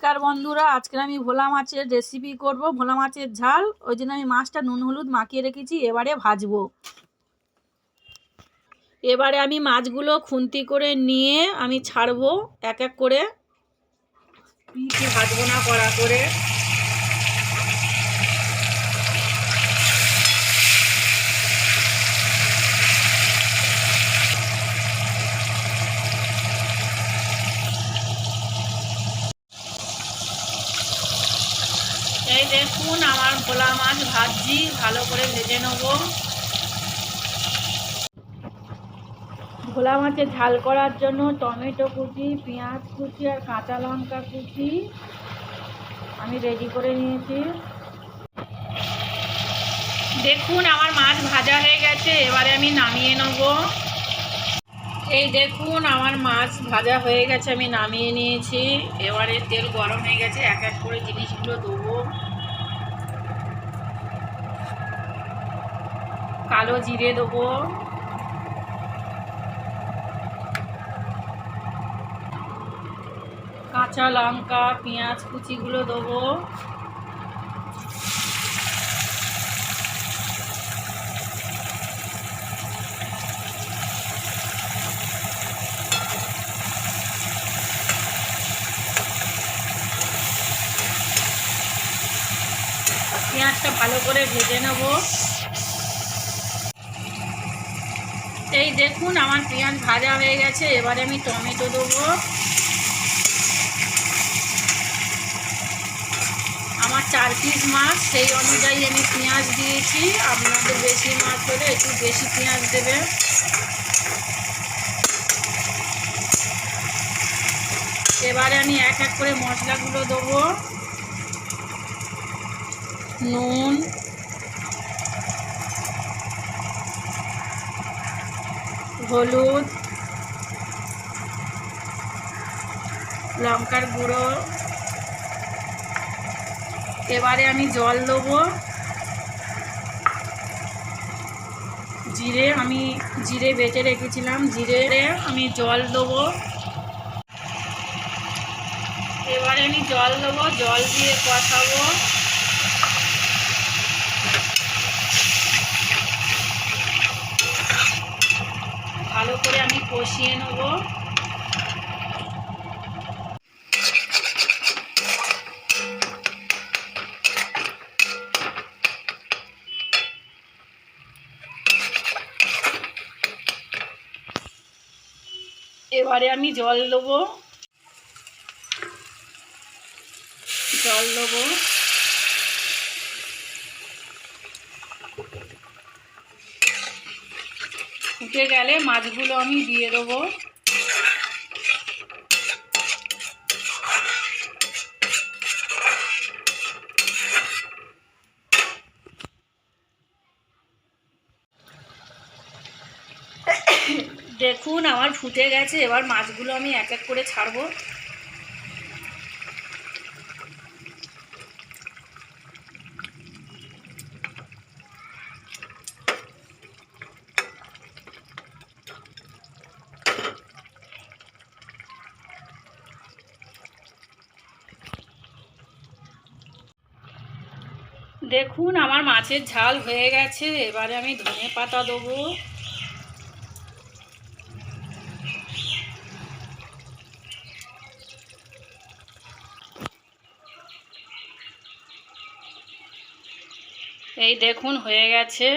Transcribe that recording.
নমস্কার বন্ধুরা, আজকে আমি ভোলা মাছের রেসিপি করব। ভোলা মাছের ঝাল, ওই জন্য আমি মাছটা নুন, হলুদ মাখিয়ে রেখেছি, এবারে ভাজবো। এবারে আমি মাছগুলো খুন্তি করে নিয়ে আমি ছাড়বো, এক এক করে। ভাজবো না, কড়া করে। এই দেখুন আমার ভোলা মাছ ভাজছি ভালো করে ভেজে নেব। ভোলা মাছের ঝাল করার জন্য টমেটো কুচি, পেঁয়াজ কুচি আর কাঁচা লঙ্কা কুচি আমি রেডি করে নিয়েছি। দেখুন আমার মাছ ভাজা হয়ে গেছে, এবারে আমি নামিয়ে নেব। এই দেখুন, আমার মাছ ভাজা হয়ে গেছে, আমি নামিয়ে নিয়েছি। এবারে তেল গরম হয়ে গেছে, এক এক করে জিনিসগুলো দেবো কালো জিরে দেবো। কাঁচা লঙ্কা, পেঁয়াজ কুচিগুলো দেবো। পেঁয়াজটা ভালো করে ভেজে নেব। এই দেখুন, আমার পেঁয়াজ ভাজা হয়ে গেছে, এবারে আমি টমেটো দেবো। আমার চার পিস মাছ, সেই অনুযায়ী আমি পেঁয়াজ দিয়েছি। আপনাদের বেশি মাছ হলে একটু বেশি পেঁয়াজ দেবে। এবারে আমি এক এক করে মশলাগুলো দেবো। নুন। হলুদ। লঙ্কার গুঁড়ো। এবারে আমি জল দেবো। জিরে আমি জিরে বেটে রেখেছিলাম। জিরে আমি জল দেবো। এবারে আমি জল দেবো, জল দিয়ে কষাবো ভালো করে আমি কষিয়ে নেব এবারে আমি জল দেবো। জল দেবো। ফুটে গেলে মাছগুলো আমি দিয়ে দেবো। দেখুন, আমার ফুটে গেছে। এবার মাছগুলো আমি এক এক করে ছাড়বো। দেখুন, আমার মাছের ঝাল হয়ে গেছে। এবারে আমি ধনে পাতা দেবো। এই দেখুন, হয়ে গেছে।